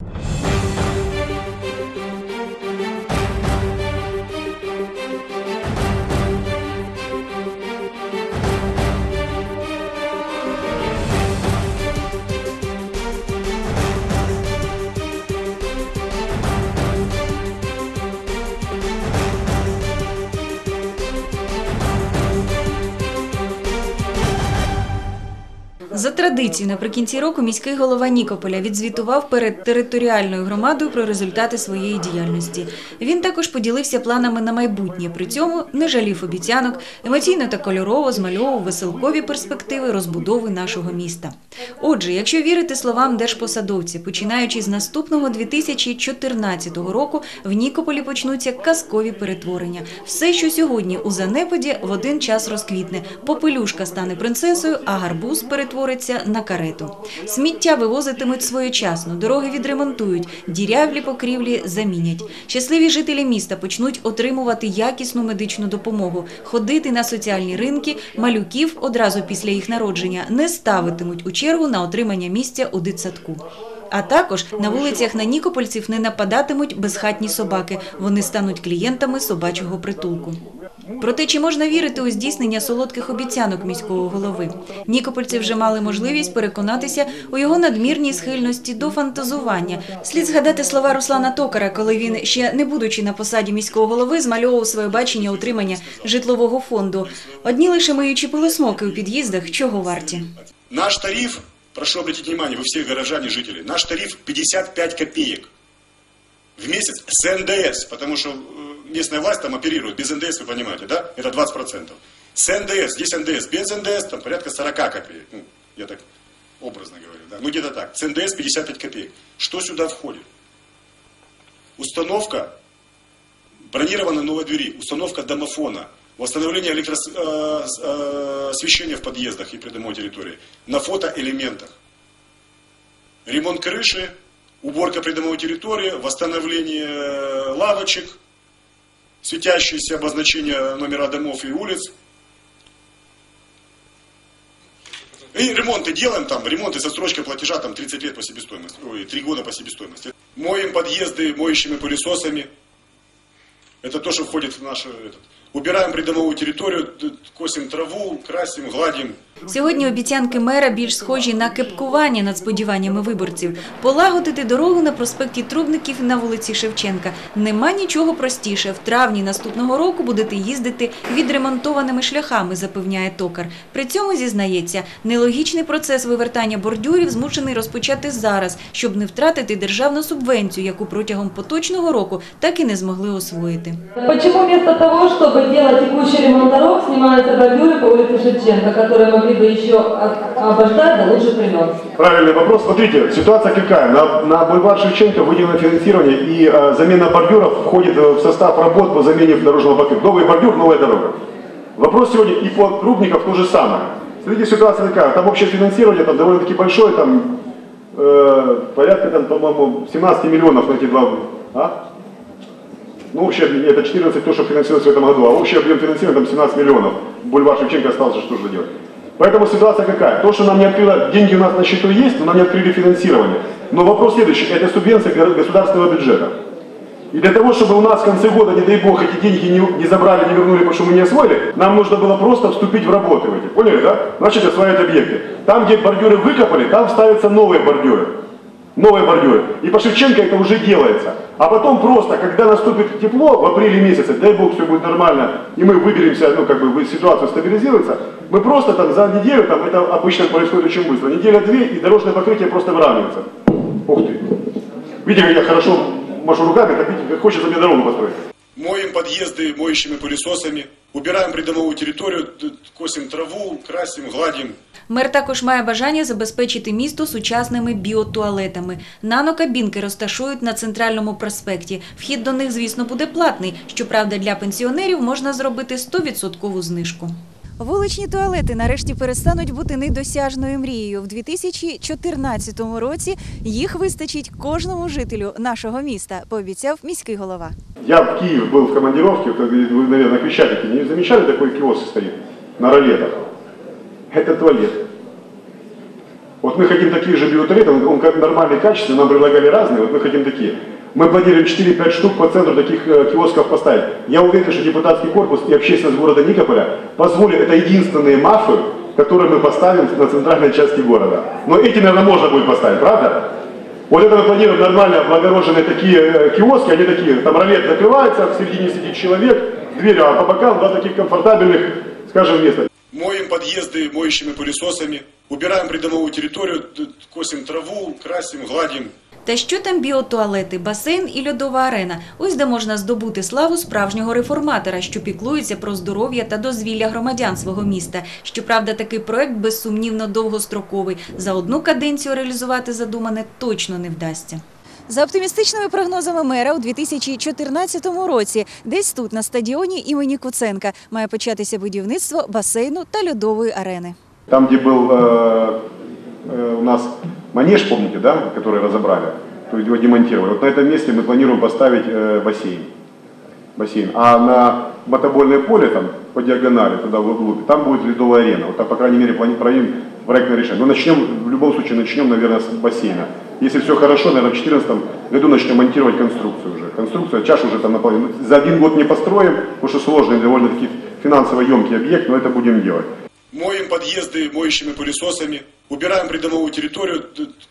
you. За традицією, наприкінці року міський голова Нікополя відзвітував перед територіальною громадою про результати своєї діяльності. Він також поділився планами на майбутнє. При цьому не жалів обіцянок, емоційно та кольорово змальовував веселкові перспективи розбудови нашого міста. Отже, якщо вірити словам держпосадовця, починаючи з наступного 2014 року, в Нікополі почнуться казкові перетворення. Все, що сьогодні у занепаді, в один час розквітне. Попелюшка стане принцесою, а гарбуз перетвориться на карету. Сміття вивозитимуть своєчасно, дороги відремонтують, дірявлі покрівлі замінять. Щасливі жителі міста почнуть отримувати якісну медичну допомогу, ходити на соціальні ринки, малюків одразу після їх народження не ставитимуть у чергу на отримання місця у дитсадку. А також на вулицях на нікопольців не нападатимуть безхатні собаки. Вони стануть клієнтами собачого притулку. Проте чи можна вірити у здійснення солодких обіцянок міського голови? Нікопольці вже мали можливість переконатися у його надмірній схильності до фантазування. Слід згадати слова Руслана Токара, коли він ще не будучи на посаді міського голови, змальовував своє бачення утримання житлового фонду. Одні лише миючі пилосмоки у під'їздах чого варті. Наш тариф, прошу обратить внимание, вы все горожане, жители, наш тариф 55 копеек в месяц с НДС, потому что э, местная власть там оперирует, без НДС, вы понимаете, да, это 20%. С НДС, здесь НДС, без НДС там порядка 40 копеек, ну, я так образно говорю, да, ну где-то так, с НДС 55 копеек. Что сюда входит? Установка бронированной новой двери, установка домофона, восстановление электроосвещения в подъездах и придомовой территории на фотоэлементах, ремонт крыши, уборка придомовой территории, восстановление э, лавочек, светящиеся обозначения номера домов и улиц. И ремонты делаем там, ремонты со строчкой платежа там 30 лет по себестоимости, ой, 3 года по себестоимости. Моем подъезды моющими пылесосами. Это то, что входит в наш этот. Убираем придомовую территорию, косим траву, красим, гладим. Сьогодні обіцянки мера більш схожі на кепкування над сподіваннями виборців. Полагодити дорогу на проспекті Трубників на вулиці Шевченка. Нема нічого простіше. В травні наступного року будете їздити відремонтованими шляхами, запевняє токар. При цьому зізнається, нелогічний процес вивертання бордюрів змушений розпочати зараз, щоб не втратити державну субвенцію, яку протягом поточного року так і не змогли освоїти. Почему вместо того, чтобы делать текущий ремонт дорог, снимаются бордюры по улице Шевченко, которые могли бы еще обождать до лучших времен? Правильный вопрос. Смотрите, ситуация какая. На, на бульвар Шевченко выделено финансирование, и э, замена бордюров входит в состав работ по замене дорожного покрытия. Новый бордюр, новая дорога. Вопрос сегодня и по Рубников то же самое. Смотрите, ситуация такая. Там общее финансирование там довольно-таки большое, там э, порядка, там, по-моему, 17 миллионов на эти два... А? Ну, общий это 14 то, что финансируется в этом году, а общий объем финансирования там 17 миллионов. Бульвар Шевченко остался, что же делать. Поэтому ситуация какая? То, что нам не открыло, деньги у нас на счету есть, но нам не открыли финансирование. Но вопрос следующий, это субвенция государственного бюджета. И для того, чтобы у нас в конце года, не дай бог, эти деньги не, не забрали, не вернули, потому что мы не освоили, нам нужно было просто вступить в работы в эти. Поняли, да? Начать осваивать объекты. Там, где бордюры выкопали, там ставятся новые бордюры. Новые бордюры. И по Шевченко это уже делается. А потом просто, когда наступит тепло в апреле месяце, дай бог все будет нормально, и мы выберемся, ну как бы ситуация стабилизируется, мы просто там за неделю, там это обычно происходит очень быстро, неделя-две, и дорожное покрытие просто выравнивается. Ух ты. Видите, как я хорошо машу руками, так видите, как хочется мне дорогу построить. Моем подъезды моющими пылесосами, убираем придомовую территорию, т- косим траву, красим, гладим. Мер також має бажання забезпечити місто сучасними біотуалетами. Нанокабінки розташують на центральному проспекті. Вхід до них, звісно, буде платний. Щоправда, для пенсіонерів можна зробити 100% знижку. Вуличні туалети нарешті перестануть бути недосяжною мрією. В 2014 році їх вистачить кожному жителю нашого міста, пообіцяв міський голова. Я в Киеве был в командировке, вот, вы, наверное, на Крещатике не замечали, такой киоск стоит на ролетах? Это туалет. Вот Вот мы хотим такие же биотуалеты, он, он как нормальный, качественный, нам предлагали разные, вот мы хотим такие. Мы планируем 4-5 штук по центру таких э, киосков поставить. Я уверен, что депутатский корпус и общественность города Никополя позволят, это единственные мафы, которые мы поставим на центральной части города. Но эти, наверное, можно будет поставить, правда? Вот это мы планируем нормально облагороженные такие э, киоски, они такие, там ролет закрывается, в середине сидит человек, дверь, а по бокам два таких комфортабельных, скажем, места. Моем подъезды моющими пылесосами, убираем придомовую территорию, т- косим траву, красим, гладим. Та що там біотуалети, басейн і льодова арена? Ось де можна здобути славу справжнього реформатора, що піклується про здоров'я та дозвілля громадян свого міста. Щоправда, такий проект безсумнівно довгостроковий. За одну каденцію реалізувати задумане точно не вдасться. За оптимістичними прогнозами мера у 2014 році, десь тут, на стадіоні імені Куценка, має початися будівництво басейну та льодової арени. Там, где был э, э, у нас манеж, помните, да, который разобрали, то есть его демонтировали. Вот на этом месте мы планируем поставить э, бассейн. бассейн. А на мотобольное поле, там, по диагонали, туда в углу, там будет ледовая арена. Вот там, по крайней мере, плани- проявим проектное решение. Но начнем, в любом случае, начнем, наверное, с бассейна. Если все хорошо, наверное, в 2014 году начнем монтировать конструкцию уже. Конструкция, чашу уже там наполнена. За один год не построим, потому что сложный, довольно-таки финансово емкий объект, но это будем делать. Моем подъезды моющими пылесосами, убираем придомовую территорию,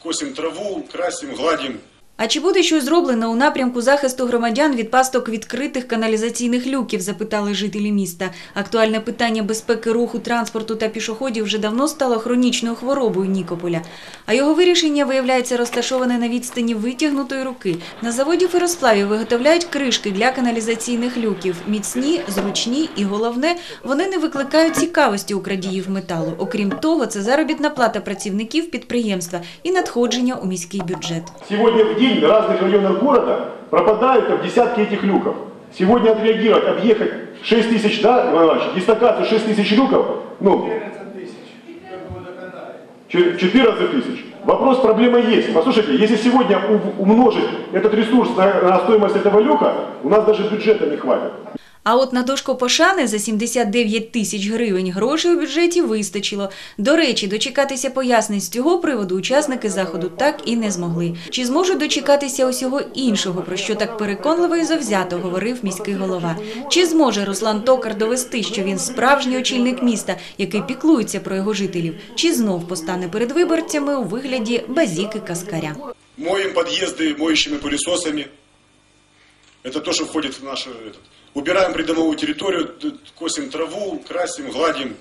косим траву, красим, гладим. А чи буде щось зроблено у напрямку захисту громадян від пасток відкритих каналізаційних люків? Запитали жителі міста. Актуальне питання безпеки руху, транспорту та пішоходів вже давно стало хронічною хворобою Нікополя. А його вирішення виявляється розташоване на відстані витягнутої руки. На заводі феросплавів виготовляють кришки для каналізаційних люків. Міцні, зручні і головне, вони не викликають цікавості у крадіїв металу. Окрім того, це заробітна плата працівників підприємства і надходження у міський бюджет. Сегодня в день в разных районах города пропадают там десятки этих люков. Сегодня отреагировать, объехать 6 тысяч, да, Иван Иванович, дислокацию 6 тысяч люков, ну, 14 тысяч. Вопрос, проблема есть. Послушайте, если сегодня умножить этот ресурс на, на стоимость этого люка, у нас даже бюджета не хватит. А от на дошку пошани за 79 тисяч гривень грошей у бюджеті вистачило. До речі, дочекатися пояснень з цього приводу учасники заходу так і не змогли. Чи зможуть дочекатися усього іншого, про що так переконливо і завзято говорив міський голова? Чи зможе Руслан Токар довести, що він справжній очільник міста, який піклується про його жителів? Чи знов постане перед виборцями у вигляді базіки каскаря? Моем подъезды моющими пылесосами. Это то, что входит в нашу... Этот. Убираем придомовую территорию, косим траву, красим, гладим.